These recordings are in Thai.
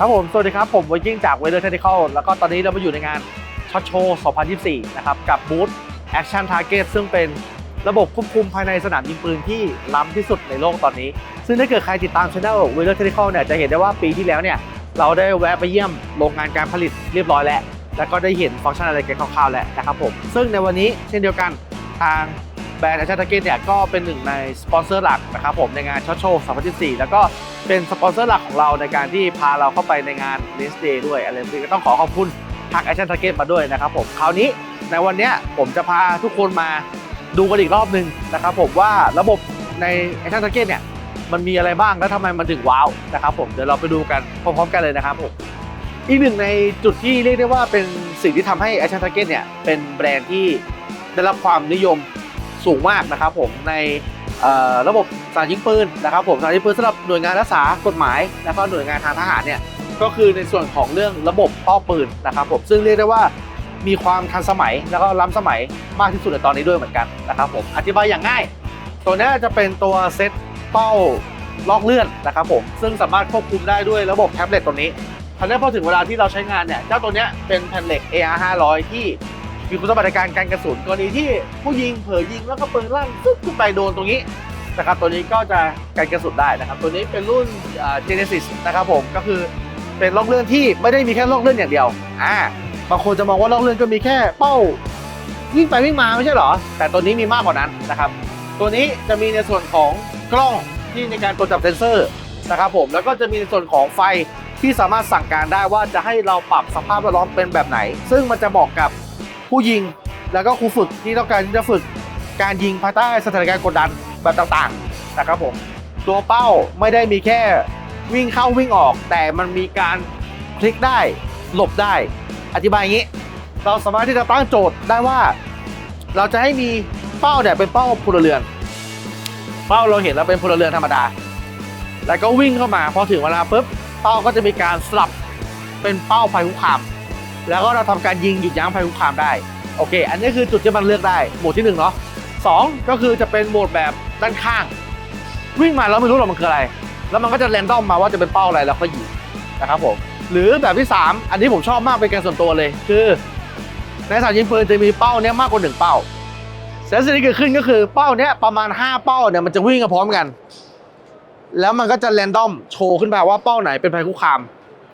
ครับผม สวัสดีครับ ผมวิกิ้งจากเวเดอร์เทคนิคอลแล้วก็ตอนนี้เรามาอยู่ในงานช็อตโชว์ 2024 นะครับ กับบูธ Action Target ซึ่งเป็นระบบควบคุมภายในสนามยิงปืนที่ล้ำที่สุดในโลกตอนนี้ ซึ่งถ้าเกิดใครติดตามช anel เวเดอร์เทคนิคอลเนี่ยจะเห็นได้ว่าปีที่แล้วเนี่ยเราได้แวะไปเยี่ยมโรงงานการผลิตเรียบร้อยแล้ว แล้วก็ได้เห็นฟังก์ชันอะไรกันคร่าวๆแล้วนะครับผม ซึ่งในวันนี้เช่นเดียวกันทาง แบรนด์ Action Target เนี่ยก็เป็นหนึ่งในสปอนเซอร์หลักนะครับผมในงานช็อตโชว์2024แล้วก็เป็นสปอนเซอร์หลักของเราในการที่พาเราเข้าไปในงาน l i s t Day ด้วยอะไรแบบนี้ก็ต้องขอขอบคุณทาง Action Target มาด้วยนะครับผมคราวนี้ในวันนี้ผมจะพาทุกคนมาดูกันอีกรอบหนึ่งนะครับผมว่าระบบใน Action Target เนี่ยมันมีอะไรบ้างและทำไมมันถึงว้าวนะครับผมเดี๋ยวเราไปดูกันพร้อมๆกันเลยนะครับผมอีกหนึ่งในจุดที่เรียกได้ว่าเป็นสิ่งที่ทำให้ Action Target เนี่ยเป็นแบรนด์ที่ได้รับความนิยม สูงมากนะครับผมในระบบสารยิงปืนนะครับผมสารยิงปืนสำหรับหน่วยงานรักษากฎหมายแล้วก็หน่วยงานทางทหารเนี่ยก็คือในส่วนของเรื่องระบบป้าปืนนะครับผมซึ่งเรียกได้ว่ามีความทันสมัยแล้วก็ล้ำสมัยมากที่สุดในตอนนี้ด้วยเหมือนกันนะครับผมอธิบายอย่างง่าย ตัวนี้จะเป็นตัวเซตเป้าลอกเลื่อนนะครับผมซึ่งสามารถควบคุมได้ด้วยระบบแท็บเล็ตตัวนี้คราวนี้พอถึงเวลาที่เราใช้งานเนี่ยเจ้าตัวนี้เป็นแผ่นเหล็ก AR 500 ที่ มีคุณสมบัติในการกันกระสุนกรณีที่ผู้ยิงเผลอยิงแล้วก็ปืนลั่นซึบขึ้นไปโดนตรงนี้นะครับตัวนี้ก็จะกันกระสุนได้นะครับ ตัวนี้เป็นรุ่นอ่า Genesis นะครับผมก็คือเป็นล็อกเลื่อนที่ไม่ได้มีแค่ล็อกเลื่อนอย่างเดียวอ่าบางคนจะมองว่าล็อกเลื่อนก็มีแค่เป้าวิ่งไปวิ่งมาไม่ใช่เหรอ แต่ตัวนี้มีมากกว่านั้นนะครับ ตัวนี้จะมีในส่วนของกล้องที่ในการตรวจจับเซนเซอร์นะครับผมแล้วก็จะมีในส่วนของไฟที่สามารถสั่งการได้ว่าจะให้เราปรับสภาพแวดล้อมเป็นแบบไหน ซึ่งมันจะบอกกับ ผู้ยิงแล้วก็ครูฝึกที่ต้องการที่จะฝึกการยิงภายใต้สถานการณ์กดดันแบบต่างๆนะครับผมตัวเป้าไม่ได้มีแค่วิ่งเข้าวิ่งออก แต่มันมีการพลิกได้หลบได้ อธิบายอย่างนี้ เราสามารถที่จะตั้งโจทย์ได้ว่า เราจะให้มีเป้าเนี่ยเป็นเป้าพลเรือน เป้าเราเห็นแล้วเป็นพลเรือนธรรมดา แล้วก็วิ่งเข้ามาพอถึงเวลาปุ๊บเป้าก็จะมีการสลับเป็นเป้าภัยคุกคาม แล้วก็เราทำการยิงหยุดยั้งภัยคุกคามได้ โอเค อันนี้คือจุดที่มันเลือกได้ โหมดที่1เนาะสองก็คือจะเป็นโหมดแบบด้านข้าง วิ่งมาแล้วไม่รู้หรอกมันคืออะไร แล้วมันก็จะแรนดอมมาว่าจะเป็นเป้าอะไรแล้วก็ยิงนะครับผม หรือแบบที่ 3 อันนี้ผมชอบมากเป็นการส่วนตัวเลย คือในสนามยิงปืนจะมีเป้าเนี้ยมากกว่าหนึ่งเป้าแต่สิ่งที่เกิดขึ้นก็คือเป้าเนี้ยประมาณ 5 เป้าเนี่ยมันจะวิ่งกันพร้อมกัน แล้วมันก็จะแรนดอมโชว์ขึ้นมาว่าเป้าไหนเป็นภัยคุกคาม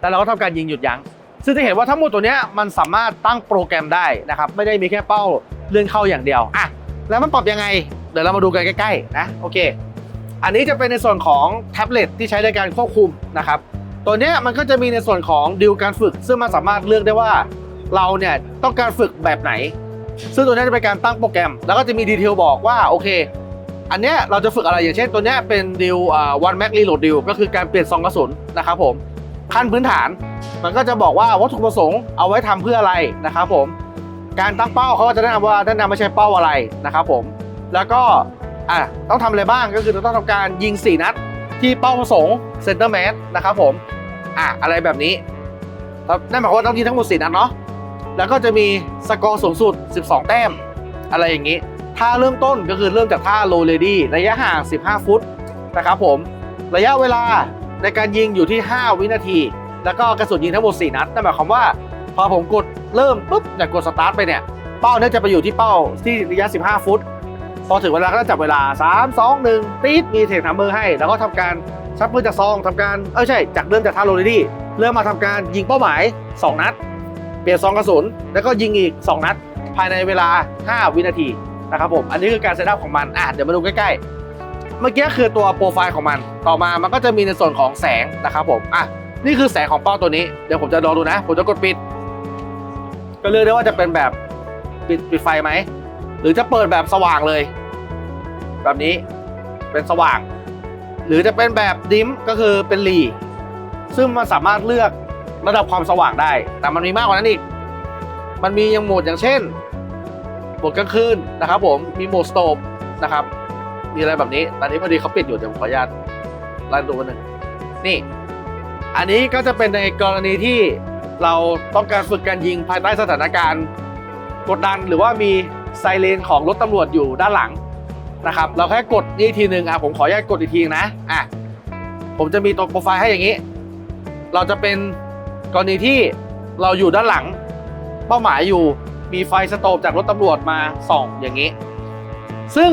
แล้วเราก็ทำการยิงหยุดยั้ง ซึ่งจะเห็นว่าทั้งหมดตัวนี้มันสามารถตั้งโปรแกรมได้นะครับ ไม่ได้มีแค่เป้าเลื่อนเข้าอย่างเดียวอะแล้วมันปรับยังไง เดี๋ยวเรามาดูกันใกล้ๆนะโอเค อันนี้จะเป็นในส่วนของแท็บเล็ตที่ใช้ในการควบคุมนะครับตัวนี้มันก็จะมีในส่วนของดิวการฝึก ซึ่งมันสามารถเลือกได้ว่าเราเนี่ยต้องการฝึกแบบไหน ซึ่งตัวนี้จะเป็นการตั้งโปรแกรม แล้วก็จะมีดีเทลบอกว่าโอเค อันเนี้ยเราจะฝึกอะไรอย่างเช่นตัวนี้เป็นดิวอ่า one max reload ดิวก็คือการเปลี่ยนซองกระสุนนะครับผม ขั้นพื้นฐาน มันก็จะบอกว่าวัตถุประสงค์เอาไว้ทำเพื่ออะไรนะครับผมการตั้งเป้าเขาก็จะแนะนำว่าแนะนำไม่ใช่เป้าอะไรนะครับผมแล้วก็อะต้องทำอะไรบ้างก็คือเราต้องทำการยิง 4 นัด ที่เป้าประสงค์เซนเตอร์แมสนะครับผมอะอะไรแบบนี้นั่นหมายความว่าต้องยิงทั้งหมด4นัดเนาะแล้วก็จะมีสกอร์สูงสุด 12 แต้ม อะไรอย่างนี้ท่าเริ่มต้นก็คือเริ่มจากท่า low ready ระยะห่าง 15 ฟุตนะครับผม ระยะเวลา ในการยิงอยู่ที่ 5 วินาที แล้วก็กระสุนยิงทั้งหมด 4 นัด นั่นหมายความว่าพอผมกดเริ่มปุ๊บเนี่กดสตาร์ทไปเนี่ย เป้าเนี่ยจะไปอยู่ที่เป้าที่ระยะ 15 ฟุต พอถึงเวลาก็จะจับเวลา 3 2 1ตีดมีเทคทัมเบอให้ แล้วก็ทำการชักปืนจากซองทำการเออใช่จากเริ่มจากท่าโรลดี้เริ่มมาทำการยิงเป้าหมาย 2 นัด เปลี่ยนซองกระสุน แล้วก็ยิงอีก 2 นัด ภายในเวลา 5 วินาทีนะครับผม อันนี้คือการเซตอัพของมัน อะ เดี๋ยวมาดูใกล้ๆ เมื่อกี้คือตัวโปรไฟล์ของมัน ต่อมามันก็จะมีในส่วนของแสงนะครับผมอะนี่คือแสงของเป้าตัวนี้เดี๋ยวผมจะลองดูนะ ผมจะกดปิด ก็เลือกได้ว่าจะเป็นแบบปิดปิดไฟไหมหรือจะเปิดแบบสว่างเลย แบบนี้เป็นสว่าง หรือจะเป็นแบบดิมก็คือเป็นหลีซึ่งมันสามารถเลือกระดับความสว่างได้ แต่มันมีมากกว่านั้นอีก มันมียังโหมดอย่างเช่นโหมดกลางคืนนะครับผมมีโหมดสโตปนะครับ มีอะไรแบบนี้ ตอนนี้พอดีเขาปิดอยู่เดี๋ยวผมขออนุญาตไล่ดูกันหนึ่งนี่ อันนี้ก็จะเป็นในกรณีที่เราต้องการฝึกการยิงภายใต้สถานการณ์กดดันหรือว่ามีไซเรนของรถตำรวจอยู่ด้านหลังนะครับ เราแค่กดนี่ทีหนึ่งอะผมขออนุญาตกดอีกทีนะอะผมจะมีตัวโปรไฟล์ให้อย่างนี้ เราจะเป็นกรณีที่เราอยู่ด้านหลัง เป้าหมายอยู่มีไฟสโตบจากรถตำรวจมาส่องอย่างนี้ ซึ่ง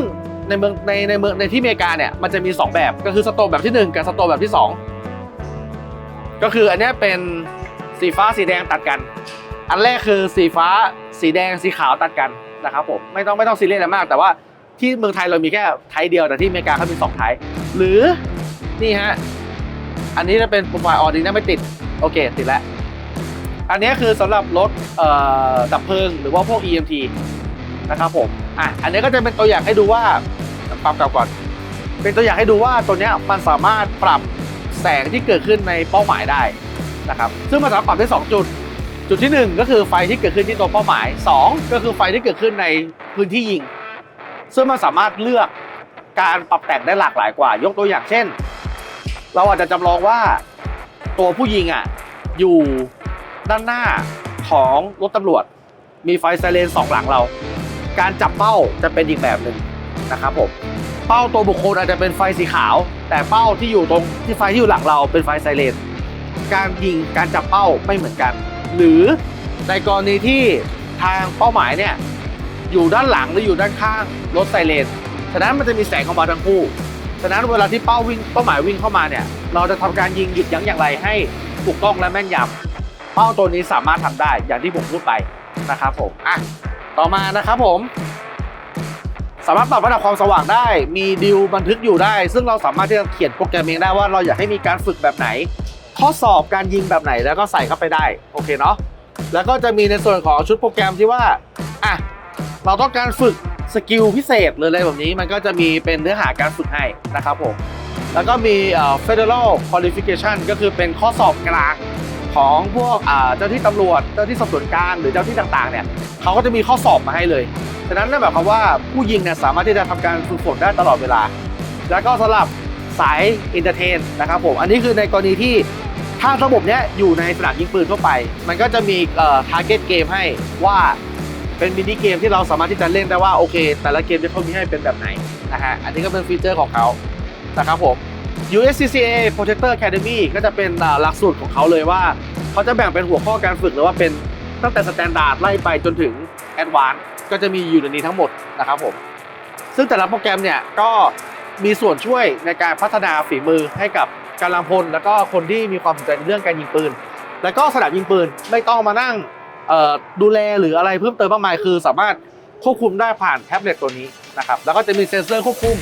ในเมืองในในเมืองในที่อเมริกาเนี่ยมันจะมี 2 แบบก็คือสโตบแบบที่ 1 กับสโตบแบบที่ 2 ก็คืออันนี้เป็นสีฟ้าสีแดงตัดกัน อันแรกคือสีฟ้า สีแดงสีขาวตัดกันนะครับผมไม่ต้องไม่ต้องซีเรียสอะไรมาก แต่ว่าที่เมืองไทยเรามีแค่ไทยเดียวแต่ที่อเมริกาเขามีสองไทยหรือนี่ฮะอันนี้จะเป็นโปรไฟล์ออดีนะไม่ติดโอเคติดแล้วอันนี้คือสำหรับรถดับเพลิงหรือว่าพวก EMT นะครับผมอะอันนี้ก็จะเป็นตัวอย่างให้ดูว่า ปรับกลับก่อน เป็นตัวอย่างให้ดูว่าตัวเนี้ยมันสามารถปรับแสงที่เกิดขึ้นในเป้าหมายได้นะครับซึ่งมันสามารถปรับได้ 2 จุด จุดที่ 1 ก็คือไฟที่เกิดขึ้นที่ตัวเป้าหมาย 2 ก็คือไฟที่เกิดขึ้นในพื้นที่ยิง ซึ่งมันสามารถเลือกการปรับแต่งได้หลากหลายกว่า ยกตัวอย่างเช่น เราอาจจะจำลองว่าตัวผู้ยิงอะอยู่ด้านหน้าของรถตำรวจ มีไฟไซเรนสองหลังเรา การจับเป้าจะเป็นอีกแบบหนึ่ง นะครับผมเป้าตัวบุคคลอาจจะเป็นไฟสีขาว แต่เป้าที่อยู่ตรงที่ไฟที่อยู่หลังเราเป็นไฟไซเรนการยิงการจับเป้าไม่เหมือนกัน หรือในกรณีที่ทางเป้าหมายเนี่ยอยู่ด้านหลังหรืออยู่ด้านข้างรถไซเรนฉะนั้นมันจะมีแสงเข้ามาทั้งคู่ฉะนั้นเวลาที่เป้าวิ่งเป้าหมายวิ่งเข้ามาเนี่ย เราจะทำการยิงหยุดยั้งอย่างไรให้ถูกต้องและแม่นยำเป้าตัวนี้สามารถทำได้อย่างที่ผมพูดไปนะครับผมอะต่อมานะครับผม สามารถปรับระดับความสว่างได้ มีดิวบันทึกอยู่ได้ ซึ่งเราสามารถที่จะเขียนโปรแกรมเองได้ว่าเราอยากให้มีการฝึกแบบไหน ข้อสอบการยิงแบบไหนแล้วก็ใส่เข้าไปได้โอเคเนาะแล้วก็จะมีในส่วนของชุดโปรแกรมที่ว่าอะเราต้องการฝึกสกิลพิเศษหรืออะไรแบบนี้มันก็จะมีเป็นเนื้อหาการฝึกให้นะครับผมแล้วก็มีเอ่อ federal qualification ก็คือเป็นข้อสอบกลาง ของพวกเจ้าที่ตำรวจเจ้าที่สอบสวนกลางหรือเจ้าที่ต่างๆเนี่ยเขาก็จะมีข้อสอบมาให้เลยฉะนั้นนั่นหมายความว่าผู้ยิงเนี่ยสามารถที่จะทำการฝึกฝนได้ตลอดเวลา แล้วก็สำหรับสายอินเตอร์เทนนะครับผมอันนี้คือในกรณีที่ถ้าระบบเนี้ยอยู่ในสนามยิงปืนทั่วไป มันก็จะมีเอ่อ target game ให้ว่าเป็นมินิเกมที่เราสามารถที่จะเล่นได้ว่าโอเค แต่ละเกมที่เขามีให้เป็นแบบไหนนะฮะอันนี้ก็เป็นฟีเจอร์ของเขานะครับผม USCCA Protector Academy ก็จะเป็นหลักสูตรของเขาเลยว่า เขาจะแบ่งเป็นหัวข้อการฝึกหรือว่าเป็นตั้งแต่สแตนดาร์ดไล่ไปจนถึงแอดวานซ์ก็จะมีอยู่ในนี้ทั้งหมดนะครับผม ซึ่งแต่ละโปรแกรมเนี่ยก็มีส่วนช่วยในการพัฒนาฝีมือให้กับกำลังพล แล้วก็คนที่มีความสนใจในเรื่องการยิงปืน แล้วก็สนามยิงปืนไม่ต้องมานั่งดูแลหรืออะไรเพิ่มเติมมากมายคือ สามารถควบคุมได้ผ่านแท็บเล็ตตัวนี้นะครับแล้วก็จะมีเซ็นเซอร์ควบคุม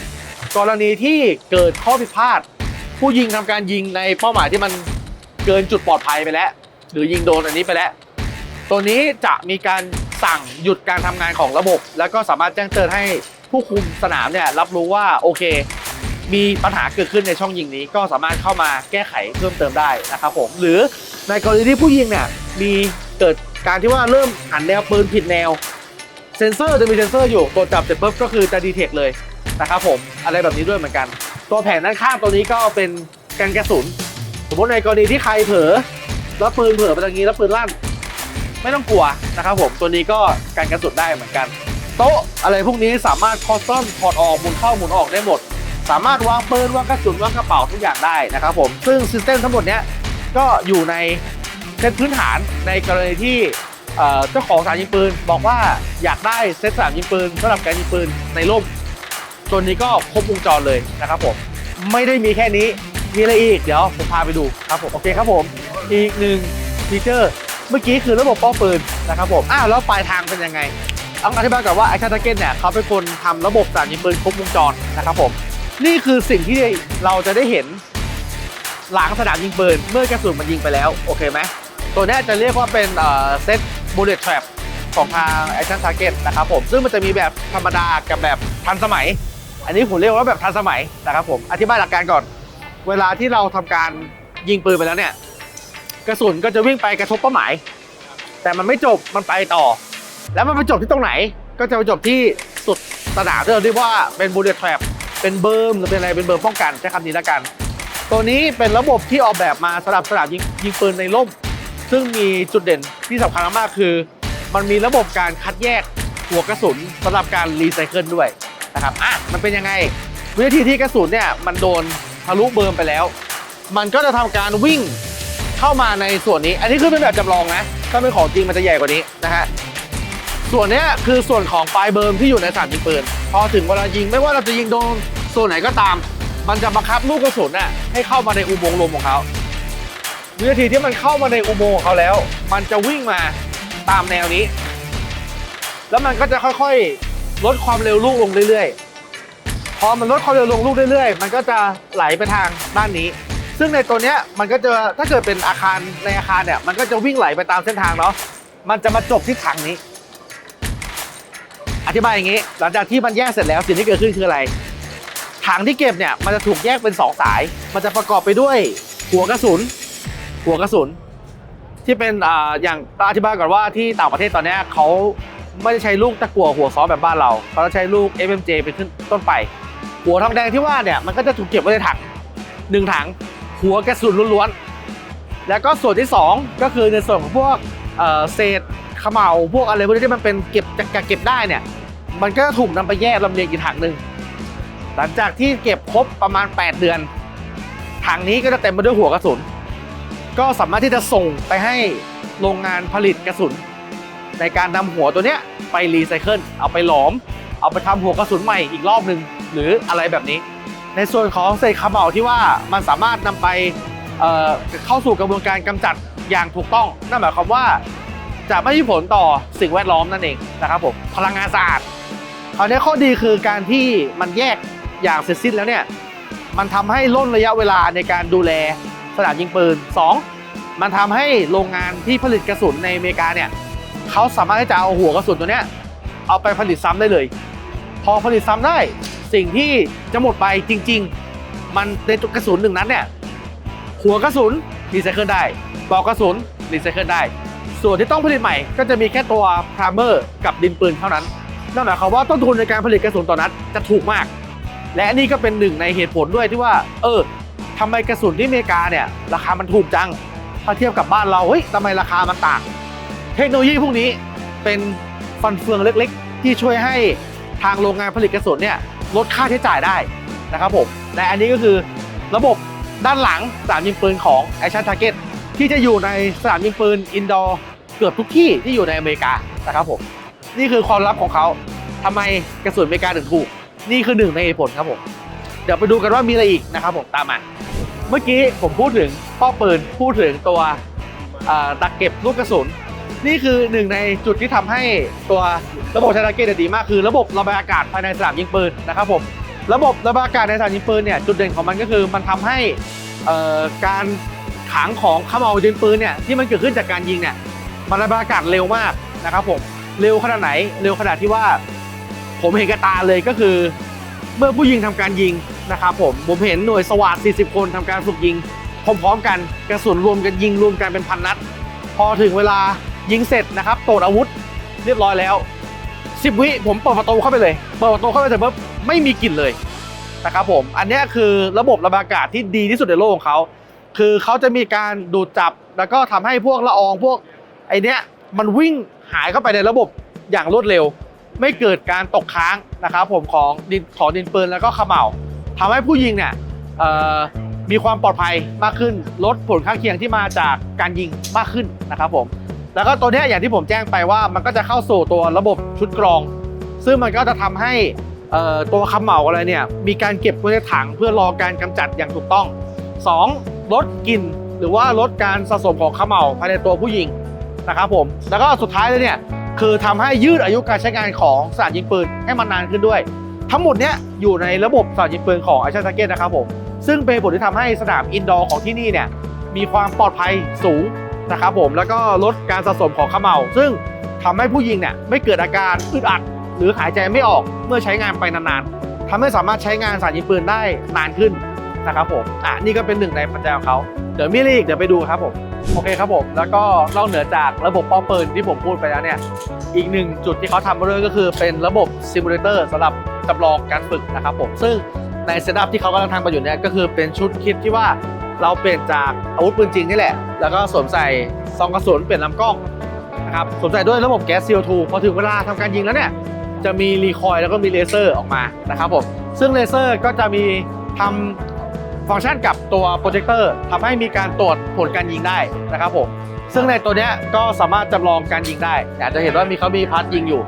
กรณีที่เกิดข้อผิดพลาด ผู้ยิงทำการยิงในเป้าหมายที่มันเกินจุดปลอดภัยไปแล้ว หรือยิงโดนอันนี้ไปแล้ว ตัวนี้จะมีการสั่งหยุดการทำงานของระบบ แล้วก็สามารถแจ้งเตือนให้ผู้คุมสนามเนี่ยรับรู้ว่าโอเค มีปัญหาเกิดขึ้นในช่องยิงนี้ก็สามารถเข้ามาแก้ไขเพิ่มเติมได้นะครับผมหรือในกรณีที่ผู้ยิงเนี่ยมีเกิดการที่ว่าเริ่มหันแนวปืนผิดแนวเซนเซอร์จะมีเซนเซอร์อยู่ตัวจับเสร็จปุ๊บก็คือจะดีเทคเลย นะครับผมอะไรแบบนี้ด้วยเหมือนกัน ตัวแผงด้านข้างตัวนี้ก็เป็นกันกระสุน สมมติในกรณีที่ใครเผลอแล้วปืนเผลอไปตรงนี้แล้วปืนลั่น ไม่ต้องกลัวนะครับผมตัวนี้ก็กันกระสุนได้เหมือนกัน โต๊ะอะไรพวกนี้สามารถคอสตอมถอดออกหมุนเข้าหมุนออกได้หมด สามารถวางปืนวางกระสุนวางกระเป๋าทุกอย่างได้นะครับผมซึ่งซิสเต็มทั้งหมดเนี้ยก็อยู่ในเซตพื้นฐานในกรณีที่เจ้าของสานยิงปืนบอกว่าอยากได้เซตสนามยิงปืนสำหรับการยิงปืนในร่ม ตัวนี้ก็ครบวงจรเลยนะครับผม ไม่ได้มีแค่นี้ มีอะไรอีก เดี๋ยวผมพาไปดูครับผมโอเคครับผม อีกหนึ่งฟีเจอร์เมื่อกี้คือระบบป้องปืนนะครับผมอ้าวแล้วปลายทางเป็นยังไงต้องอธิบายก่อนว่าไอคาตาเกนเนี่ยเขาเป็นคนทำระบบสนามยิงปืนครบวงจรนะครับผม นี่คือสิ่งที่เราจะได้เห็น หลังสนามยิงปืนเมื่อกระสุนมันยิงไปแล้วโอเคไหมตัวเนี้ยจะเรียกว่าเป็นเซตบูเลตแทรปของทาง Action Target นะครับผม ซึ่งมันจะมีแบบธรรมดากับแบบทันสมัย อันนี้ผมเรียกว่าแบบทันสมัยนะครับผมอธิบายหลักการก่อน เวลาที่เราทำการยิงปืนไปแล้วเนี่ย กระสุนก็จะวิ่งไปกระทบเป้าหมาย แต่มันไม่จบมันไปต่อ แล้วมันไปจบที่ตรงไหน ก็จะไปจบที่สุดสนามที่เราเรียกว่าเป็นบูเลตแทรปเป็นเบิร์มหรือเป็นอะไรเป็นเบิร์มป้องกันใช้คำนี้ละกัน ตัวนี้เป็นระบบที่ออกแบบมาสำหรับสนามยิงยิงปืนในร่ม ซึ่งมีจุดเด่นที่สำคัญมากคือ มันมีระบบการคัดแยกหัวกระสุนสำหรับการรีไซเคิลด้วย นะครับอะมันเป็นยังไง วิธีที่กระสุนเนี่ยมันโดนทะลุเบิร์มไปแล้ว มันก็จะทำการวิ่งเข้ามาในส่วนนี้ อันนี้คือเป็นแบบจำลองนะ ถ้าเป็นของจริงมันจะใหญ่กว่านี้นะฮะส่วนเนี้ยคือส่วนของปลายเบิร์มที่อยู่ในสนามยิงปืน พอถึงเวลายิงไม่ว่าเราจะยิงโดนส่วนไหนก็ตาม มันจะบังคับลูกกระสุนน่ะให้เข้ามาในอุโมงค์ลมของเขาวินาทีที่มันเข้ามาในอุโมงค์ของเขาแล้ว มันจะวิ่งมาตามแนวนี้ แล้วมันก็จะค่อย ลดความเร็วลูกลงเรื่อยๆ พอมันลดความเร็วลงลูกเรื่อยๆ มันก็จะไหลไปทางด้านนี้ ซึ่งในตัวเนี้ยมันก็จะถ้าเกิดเป็นอาคารในอาคารเนี่ยมันก็จะวิ่งไหลไปตามเส้นทางเนาะ มันจะมาจบที่ถังนี้ อธิบายอย่างนี้ หลังจากที่มันแยกเสร็จแล้วสิ่งที่เกิดขึ้นคืออะไร ถังที่เก็บเนี่ยมันจะถูกแยกเป็นสองสาย มันจะประกอบไปด้วยหัวกระสุน หัวกระสุนที่เป็นอ่าอย่างอธิบายก่อนว่าที่ต่างประเทศตอนนี้เขา ไม่ได้ใช้ลูกตะกั่วหัวซ้อแบบบ้านเราเขาจะใช้ลูก FMJ เป็นขึ้นต้นไป หัวทองแดงที่ว่าเนี่ยมันก็จะถูกเก็บไว้ในถังหนึ่งถัง หัวกระสุนล้วนๆ แล้วก็ส่วนที่สองก็คือในส่วนของพวกเเศษขม่าพวกอะไรพวกนี้ที่มันเป็นเก็บจะเก็บได้เนี่ย มันก็ถูกนำไปแยกลำเลียงอีกถังหนึ่งหลังจากที่เก็บครบประมาณ 8 เดือน ถังนี้ก็จะเต็มไปด้วยหัวกระสุน ก็สามารถที่จะส่งไปให้โรงงานผลิตกระสุน ในการนำหัวตัวเนี้ยไปรีไซเคิลเอาไปหลอม เอาไปทำหัวกระสุนใหม่อีกรอบหนึ่งหรืออะไรแบบนี้ ในส่วนของเศษขมเหลาที่ว่ามันสามารถนำไปเเข้าสู่กระบวนการกำจัดอย่างถูกต้อง นั่นหมายความว่าจะไม่มีผลต่อสิ่งแวดล้อมนั่นเองนะครับผมพลังงานสะอาดคราวนี้ข้อดีคือการที่มันแยกอย่างเสร็จสิ้นแล้วเนี่ยมันทำให้ล่นระยะเวลาในการดูแลสนามยิงปืน 2. มันทำให้โรงงานที่ผลิตกระสุนในอเมริกาเนี่ย เขาสามารถที่จะเอาหัวกระสุนตัวเนี้ยเอาไปผลิตซ้ำได้เลย พอผลิตซ้ำได้สิ่งที่จะหมดไปจริง ๆ มันในกระสุนหนึ่งนั้นเนี่ยหัวกระสุนรีไซเคิลได้ปลอกกระสุนรีไซเคิลได้ ส่วนที่ต้องผลิตใหม่ก็จะมีแค่ตัวพรามเมอร์กับดินปืนเท่านั้นนั่นหมายความว่าต้นทุนในการผลิตกระสุนต่อนัดจะถูกมาก และนนี้ก็เป็นหนึ่งในเหตุผลด้วยที่ว่า เออทำไมกระสุนที่อเมริกาเนี่ยราคามันถูกจังถ้าเทียบกับบ้านเราเฮ้ยทำไมราคามันต่าง เทคโนโลยีพวกนี้เป็นฟันเฟืองเล็กๆ ที่ช่วยให้ทางโรงงานผลิตกระสุนเนี่ยลดค่าใช้จ่ายได้นะครับผมและอันนี้ก็คือระบบด้านหลังสนามยิงปืนของ Action Target ที่จะอยู่ในสนามยิงปืนอินดอร์เกือบทุกที่ที่อยู่ในอเมริกานะครับผมนี่คือความลับของเขาทำไมกระสุนอเมริกาถึงถูก นี่คือหนึ่งในเหตุผลครับผม เดี๋ยวไปดูกันว่ามีอะไรอีกนะครับผมตามมาเมื่อกี้ผมพูดถึงป้อปืนพูดถึงตัวตักเก็บลูกกระสุน นี่คือหนึ่งในจุดที่ทำให้ตัวระบบชาร์เกตดีมากคือ ระบบระบายอากาศภายในสนามยิงปืนนะครับผมระบบระบายอากาศในสนามยิงปืนเนี่ยจุดเด่นของมันก็คือมันทำให้การขังของขมเหลาดินปืนเนี่ยที่มันเกิดขึ้นจากการยิงเนี่ยมันระบายอากาศเร็วมากนะครับผมเร็วขนาดไหน เร็วขนาดที่ว่า ผมเห็นกับตาเลยก็คือ เมื่อผู้ยิงทำการยิงนะครับผมผมเห็นหน่วยสวัสด40 คนทำการฝึกยิงพร้อมๆกันกระสุนรวมกันยิงรวมกันเป็นพันนัด พอถึงเวลา ยิงเสร็จนะครับโตดอาวุธเรียบร้อยแล้ว 10 วิผมเปิดประตูเข้าไปเลย เปิดประตูเข้าไปเสร็จปุ๊บไม่มีกลิ่นเลยนะครับผม อันนี้คือระบบระบายอากาศที่ดีที่สุดในโลกของเขา คือเขาจะมีการดูดจับ แล้วก็ทำให้พวกละอองพวกไอเนี้ยมันวิ่งหายเข้าไปในระบบอย่างรวดเร็ว ไม่เกิดการตกค้างนะครับผมของดินของดินปืนแล้วก็ขม่าทำให้ผู้ยิงเนี่ยมีความปลอดภัยมากขึ้น ลดผลข้างเคียงที่มาจากการยิงมากขึ้นนะครับผม แล้วก็ตัวนี้อย่างที่ผมแจ้งไปว่ามันก็จะเข้าสู่ตัวระบบชุดกรอง ซึ่งมันก็จะทำให้ตัวเขม่าอะไรเนี่ยมีการเก็บไว้ในถังเพื่อรอการกำจัดอย่างถูกต้อง 2. ลดกลิ่นหรือว่าลดการสะสมของเขม่าภายในตัวผู้ยิงนะครับผมแล้วก็สุดท้ายเลยเนี่ยคือทำให้ยืดอายุการใช้งานของสามยิงปืนให้มันนานขึ้นด้วย ทั้งหมดเนี้ยอยู่ในระบบสามยิงปืนของไอชันทาเกตนะครับผมซึ่งเป็นผลที่ทำให้สนามอินดอร์ของที่นี่เนี่ยมีความปลอดภัยสูง นะครับผมแล้วก็ลดการสะสมของขม่าซึ่งทำให้ผู้ยิงเนี่ยไม่เกิดอาการอึดอัด หรือหายใจไม่ออกเมื่อใช้งานไปนานๆทำให้สามารถใช้งานสามยิงปืนได้นานขึ้นนะครับผมอะนี่ก็เป็นหนึ่งในปัจจัยของเขาเดี๋ยวมีอะไรอีกเดี๋ยวไปดูครับผมโอเคครับผม แล้วก็นอกเหนือจากระบบป้องปืนที่ผมพูดไปแล้วเนี่ย อีกหนึ่งจุดที่เขาทำมาด้วยก็คือเป็นระบบซิมูเลเตอร์สำหรับจำลองการฝึกนะครับผม ซึ่งในเซตอัพที่เขากำลังทำมาอยู่เนี่ยก็คือเป็นชุดคิดที่ว่า เราเปลี่ยนจากอาวุธปืนจริงนี่แหละ แล้วก็สวมใส่ซองกระสุนเปลี่ยนลำกล้องนะครับสวมใส่ด้วยระบบแก๊ส CO2 พอถึงเวลาทำการยิงแล้วเนี่ยจะมีรีคอยล์แล้วก็มีเลเซอร์ออกมานะครับผมซึ่งเลเซอร์ก็จะมีทำฟังก์ชันกับตัวโปรเจคเตอร์ทำให้มีการตรวจผลการยิงได้นะครับผมซึ่งในตัวเนี้ยก็สามารถจำลองการยิงได้อาจจะเห็นว่ามีเขามีพัดยิงอยู่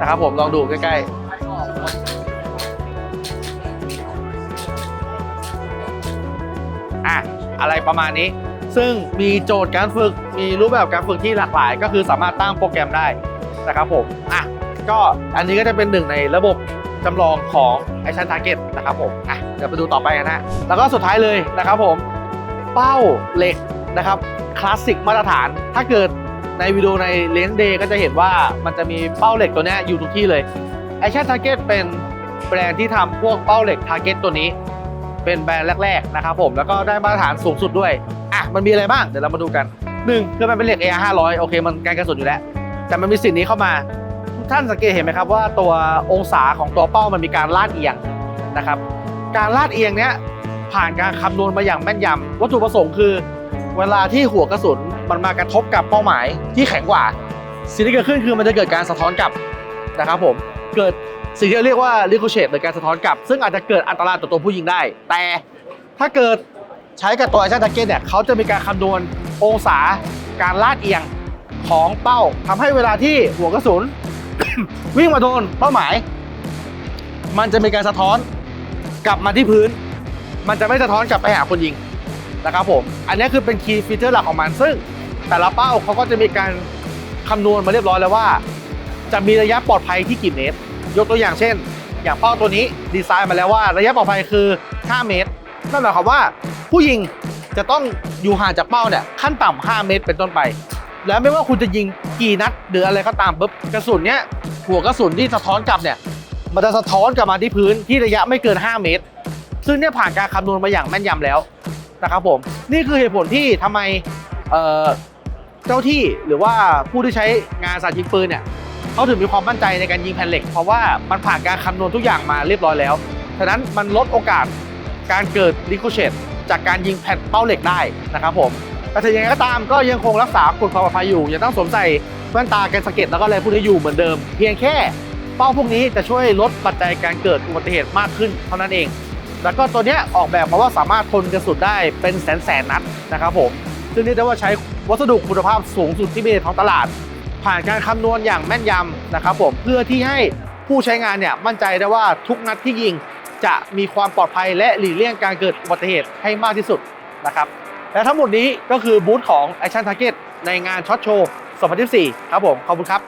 นะครับผมลองดูใกล้ๆ อะอะไรประมาณนี้ ซึ่งมีโจทย์การฝึกมีรูปแบบการฝึกที่หลากหลาย ก็คือสามารถตั้งโปรแกรมได้นะครับผมอะก็อันนี้ก็จะเป็นหนึ่งในระบบจำลองของ Action Target นะครับผมอะเดี๋ยวไปดูต่อไปกันนะแล้วก็สุดท้ายเลยนะครับผม เป้าเหล็กนะครับคลาสสิกมาตรฐาน ถ้าเกิดในวิดีโอในเลนส์เดย์ก็จะเห็นว่ามันจะมีเป้าเหล็กตัวนี้อยู่ทุกที่เลย Action Target เป็นแบรนด์ที่ทำพวกเป้าเหล็ก Target ตัวนี้ เป็นแบรนด์แรกๆนะครับผมแล้วก็ได้มาตรฐานสูงสุดด้วยอะมันมีอะไรบ้างเดี๋ยวเรามาดูกันหนึ่งคือมันเป็นเหล็ก AR 500โอเคมันการกระสุนอยู่แล้ว แต่มันมีสิ่งนี้เข้ามาทุกท่านสังเกตเห็นไหมครับว่าตัวองศาของตัวเป้ามันมีการลาดเอียงนะครับ การลาดเอียงเนี้ยผ่านการคำนวณมาอย่างแม่นยำวัตถุประสงค์คือ เวลาที่หัวกระสุนมันมากระทบกับเป้าหมายที่แข็งกว่าสิ่งที่เกิดขึ้นคือมันจะเกิดการสะท้อนกลับนะครับผมเกิด สิ่งที่เรียกว่าลิโคเชตหรือการสะท้อนกลับ ซึ่งอาจจะเกิดอันตรายต่อตัวผู้ยิงได้ แต่ถ้าเกิดใช้กับตัวไอชั่นทาเก็ตเนี่ยเขาจะมีการคำนวณองศาการลาดเอียงของเป้าทำให้เวลาที่หัวกระสุน วิ่งมาโดนเป้าหมาย มันจะมีการสะท้อนกลับมาที่พื้น มันจะไม่สะท้อนกลับไปหาคนยิงนะครับผม อันนี้คือเป็นคีย์ฟีเจอร์หลักของมัน ซึ่ง แต่ละเป้าเขาก็จะมีการคำนวณมาเรียบร้อยแล้วว่า จะมีระยะปลอดภัยที่กี่เมตร ยกตัวอย่างเช่น อย่างเป้าตัวนี้ดีไซน์มาแล้วว่าระยะปลอดภัยคือ 5 เมตร นั่นหมายความว่าผู้ยิงจะต้องอยู่ห่างจากเป้าเนี่ยขั้นต่ำ5เมตรเป็นต้นไป แล้วไม่ว่าคุณจะยิงกี่นัดหรืออะไรก็ตามปุ๊บกระสุนเนี้ยหัวกระสุนที่สะท้อนกลับเนี่ยมันจะสะท้อนกลับมาที่พื้นที่ระยะไม่เกิน 5 เมตร ซึ่งเนี่ยผ่านการคำนวณมาอย่างแม่นยำแล้วนะครับผมนี่คือเหตุผลที่ทำไมเเจ้าที่หรือว่าผู้ที่ใช้งานสาดยิงปืนเนี่ย เขาถึงมีความมั่นใจในการยิงแผ่นเหล็ก เพราะว่ามันผ่านการคำนวณทุกอย่างมาเรียบร้อยแล้ว ฉะนั้นมันลดโอกาสการเกิดลิโคเชตจากการยิงแผ่นเป้าเหล็กได้นะครับผมแต่ถึงยังไงก็ตามก็ยังคงรักษากฎความปลอดภัยอยู่ยังต้องสวมใส่แว่นตากันสะเก็ดแล้วก็อะไรพวกนี้อยู่เหมือนเดิม เพียงแค่เป้าพวกนี้จะช่วยลดปัจจัยการเกิดอุบัติเหตุมากขึ้นเท่านั้นเอง แล้วก็ตัวเนี้ยออกแบบมาว่าสามารถทนกระสุนได้เป็นแสนแสนนัดนะครับผม ซึ่งเรียกได้ว่าใช้วัสดุคุณภาพสูงสุดที่มีในท้องตลาด ผ่านการคำนวณอย่างแม่นยำนะครับผมเพื่อที่ให้ผู้ใช้งานเนี่ยมั่นใจได้ว่าทุกนัดที่ยิงจะมีความปลอดภัยและหลีกเลี่ยงการเกิดอุบัติเหตุให้มากที่สุดนะครับและทั้งหมดนี้ก็คือบูธของ Action Target ในงานช็อตโชว์ 2024 ครับผม ขอบคุณครับ